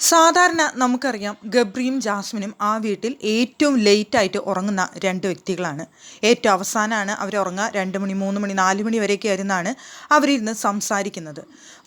സാധാരണ നമുക്കറിയാം ഗബ്രിയും ജാസ്മിനും ആ വീട്ടിൽ ഏറ്റവും ലേറ്റായിട്ട് ഉറങ്ങുന്ന രണ്ട് വ്യക്തികളാണ്. ഏറ്റവും അവസാനമാണ് അവർ ഉറങ്ങുക. രണ്ട് മണി മൂന്ന് മണി നാല് മണി വരെയൊക്കെ ആയിരുന്നാണ് അവരിരുന്ന് സംസാരിക്കുന്നത്.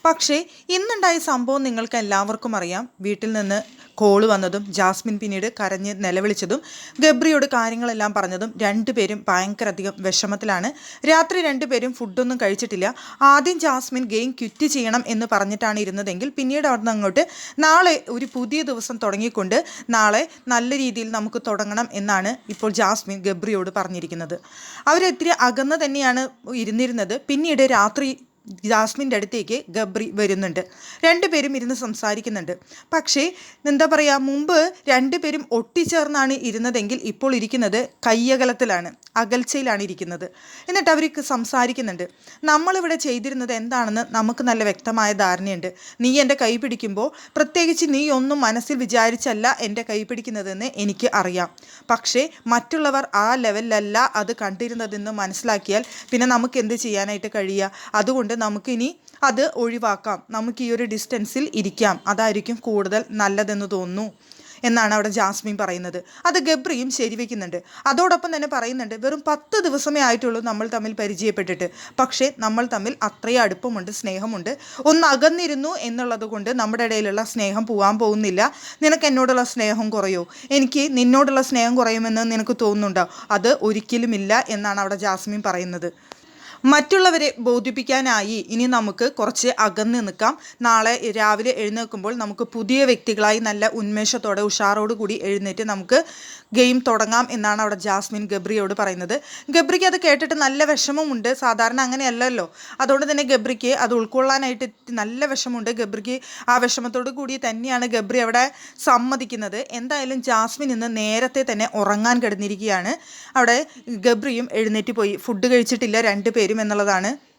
പക്ഷേ ഇന്നുണ്ടായ സംഭവം നിങ്ങൾക്ക് എല്ലാവർക്കും അറിയാം. വീട്ടിൽ നിന്ന് കോൾ വന്നതും ജാസ്മിൻ പിന്നീട് കരഞ്ഞ് നിലവിളിച്ചതും ഗബ്രിയോട് കാര്യങ്ങളെല്ലാം പറഞ്ഞതും രണ്ടുപേരും ഭയങ്കര അധികം വിഷമത്തിലാണ്. രാത്രി രണ്ടുപേരും ഫുഡൊന്നും കഴിച്ചിട്ടില്ല. ആദ്യം ജാസ്മിൻ ഗെയിം ക്വിറ്റ് ചെയ്യണം എന്ന് പറഞ്ഞിട്ടാണ് ഇരുന്നതെങ്കിൽ പിന്നീട് അവിടുന്ന് അങ്ങോട്ട് നാളെ ഒരു പുതിയ ദിവസം തുടങ്ങിക്കൊണ്ട് നാളെ നല്ല രീതിയിൽ നമുക്ക് തുടങ്ങണം എന്നാണ് ഇപ്പോൾ ജാസ്മിൻ ഗബ്രിയോട് പറഞ്ഞിരിക്കുന്നത്. അവരെത്തിരി അകന്ന് തന്നെയാണ് ഇരുന്നിരുന്നത്. പിന്നീട് രാത്രി ജാസ്മിന്റെ അടുത്തേക്ക് ഗബ്രി വരുന്നുണ്ട്. രണ്ടുപേരും ഇരുന്ന് സംസാരിക്കുന്നുണ്ട്. പക്ഷേ എന്താ പറയുക മുമ്പ് രണ്ടുപേരും ഒട്ടിച്ചേർന്നാണ് ഇരുന്നതെങ്കിൽ ഇപ്പോൾ ഇരിക്കുന്നത് കയ്യകലത്തിലാണ് അകൽച്ചയിലാണ് ഇരിക്കുന്നത്. എന്നിട്ട് അവർ സംസാരിക്കുന്നുണ്ട്. നമ്മളിവിടെ ചെയ്തിരുന്നത് എന്താണെന്ന് നമുക്ക് നല്ല വ്യക്തമായ ധാരണയുണ്ട്. നീ എന്റെ കൈ പിടിക്കുമ്പോൾ പ്രത്യേകിച്ച് നീ ഒന്നും മനസ്സിൽ വിചാരിച്ചല്ല എന്റെ കൈ പിടിക്കുന്നതെന്ന് എനിക്ക് അറിയാം. പക്ഷേ മറ്റുള്ളവർ ആ ലെവലിലല്ല അത് കണ്ടിരുന്നതെന്ന് മനസ്സിലാക്കിയാൽ പിന്നെ നമുക്ക് എന്ത് ചെയ്യാനായിട്ട് കഴിയുക അതുകൊണ്ട് നമുക്കിനി അത് ഒഴിവാക്കാം. നമുക്ക് ഈ ഒരു ഡിസ്റ്റൻസിൽ ഇരിക്കാം. അതായിരിക്കും കൂടുതൽ നല്ലതെന്ന് തോന്നുന്നു എന്നാണ് അവിടെ ജാസ്മിൻ പറയുന്നത്. അത് ഗബ്രിയും ശരിവെക്കുന്നുണ്ട്. അതോടൊപ്പം തന്നെ പറയുന്നുണ്ട് വെറും പത്ത് ദിവസമേ ആയിട്ടുള്ളൂ നമ്മൾ തമ്മിൽ പരിചയപ്പെട്ടിട്ട്. പക്ഷേ നമ്മൾ തമ്മിൽ അത്രയും അടുപ്പമുണ്ട് സ്നേഹമുണ്ട്. ഒന്ന് അകന്നിരുന്നു എന്നുള്ളത് കൊണ്ട് നമ്മുടെ ഇടയിലുള്ള സ്നേഹം പോകാൻ പോകുന്നില്ല. നിനക്ക് എന്നോടുള്ള സ്നേഹം കുറയോ? എനിക്ക് നിന്നോടുള്ള സ്നേഹം കുറയുമെന്ന് നിനക്ക് തോന്നുന്നുണ്ടോ? അത് ഒരിക്കലുമില്ല എന്നാണ് അവിടെ ജാസ്മിൻ പറയുന്നത്. മറ്റുള്ളവരെ ബോധിപ്പിക്കാനായി ഇനി നമുക്ക് കുറച്ച് അകന്ന് നിൽക്കാം. നാളെ രാവിലെ എഴുന്നേൽക്കുമ്പോൾ നമുക്ക് പുതിയ വ്യക്തികളായി നല്ല ഉന്മേഷത്തോടെ ഉഷാറോട് കൂടി എഴുന്നേറ്റ് നമുക്ക് ഗെയിം തുടങ്ങാം എന്നാണ് അവിടെ ജാസ്മിൻ ഗബ്രിയോട് പറയുന്നത്. ഗബ്രിക്ക് അത് കേട്ടിട്ട് നല്ല വിഷമമുണ്ട്. സാധാരണ അങ്ങനെയല്ലല്ലോ. അതുകൊണ്ട് തന്നെ ഗബ്രിക്ക് അത് ഉൾക്കൊള്ളാനായിട്ട് നല്ല വിഷമമുണ്ട്. ഗബ്രിക്ക് ആ വിഷമത്തോടു കൂടി തന്നെയാണ് ഗബ്രി അവിടെ സമ്മതിക്കുന്നത്. എന്തായാലും ജാസ്മിൻ ഇന്ന് നേരത്തെ തന്നെ ഉറങ്ങാൻ കിടന്നിരിക്കുകയാണ്. അവിടെ ഗബ്രിയും എഴുന്നേറ്റ് പോയി. ഫുഡ് കഴിച്ചിട്ടില്ല. രണ്ടുപേരും എന്നുള്ളതാണ്